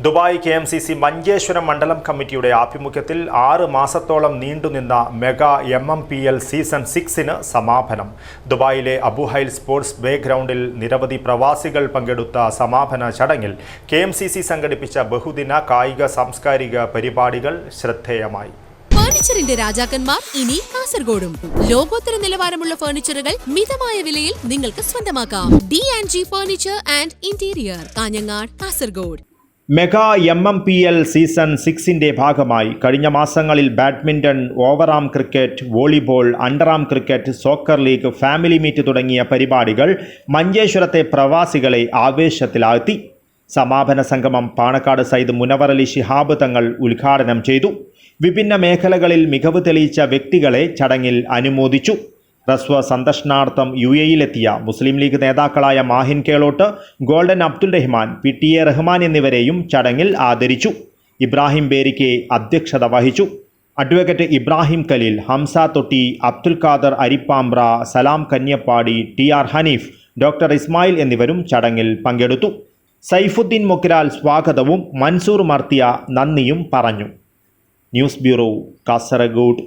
Dubai K M C C Manjeshwaram മണ്ഡലം കമ്മിറ്റിയുടെ ആഭിമുഖ്യത്തിൽ ആറ് മാസത്തോളം നീണ്ടുനിന്ന mega M M P L season സിക്സിന് സമാപനം. ദുബായിലെ അബുഹൈൽ സ്പോർട്സ് ബേ ഗ്രൗണ്ടിൽ നിരവധി പ്രവാസികൾ പങ്കെടുത്ത സമാപന ചടങ്ങിൽ കെ എം സി സി സംഘടിപ്പിച്ച ബഹുദിന കായിക സാംസ്കാരിക പരിപാടികൾ ശ്രദ്ധേയമായി. ഫർണിച്ചറിന്റെ രാജാക്കന്മാർ ഇനി കാസർഗോഡും. ലോകോത്തര നിലവാരമുള്ള ഫർണിച്ചറുകൾ മിതമായ വിലയിൽ നിങ്ങൾക്ക് സ്വന്തമാക്കാം. D and G furniture and interior Kanhangad Kasaragod. Mega M M P L season സിക്സിന്റെ ഭാഗമായി കഴിഞ്ഞ മാസങ്ങളിൽ badminton overarm cricket volleyball underarm cricket soccer league family meet തുടങ്ങിയ പരിപാടികൾ മഞ്ചേശ്വരത്തെ പ്രവാസികളെ ആവേശത്തിലാഴ്ത്തി. സമാപന സംഗമം പാണക്കാട് സയ്യിദ് മുനവറലി ശിഹാബ് തങ്ങൾ ഉദ്ഘാടനം ചെയ്തു. വിഭിന്ന മേഖലകളിൽ മികവ് തെളിയിച്ച വ്യക്തികളെ ചടങ്ങിൽ അനുമോദിച്ചു. ഹ്രസ്വ സന്ദർശനാർത്ഥം യു എയിലെത്തിയ മുസ്ലിം ലീഗ് നേതാക്കളായ Mahin Kelot golden Abdul Rahman P T A Rahman എന്നിവരെയും ചടങ്ങിൽ ആദരിച്ചു. ഇബ്രാഹിം ബേരിക്കെ അധ്യക്ഷത വഹിച്ചു. Advocate Ibrahim Khaleel Hamza Thotti Abdul Khader Arippambra Salam Kanyapady T R Haneef doctor Ismail എന്നിവരും ചടങ്ങിൽ പങ്കെടുത്തു. സൈഫുദ്ദീൻ മൊക്കിരാൽ സ്വാഗതവും മൻസൂർ മർത്തിയ നന്ദിയും പറഞ്ഞു. News bureau Kasaragod.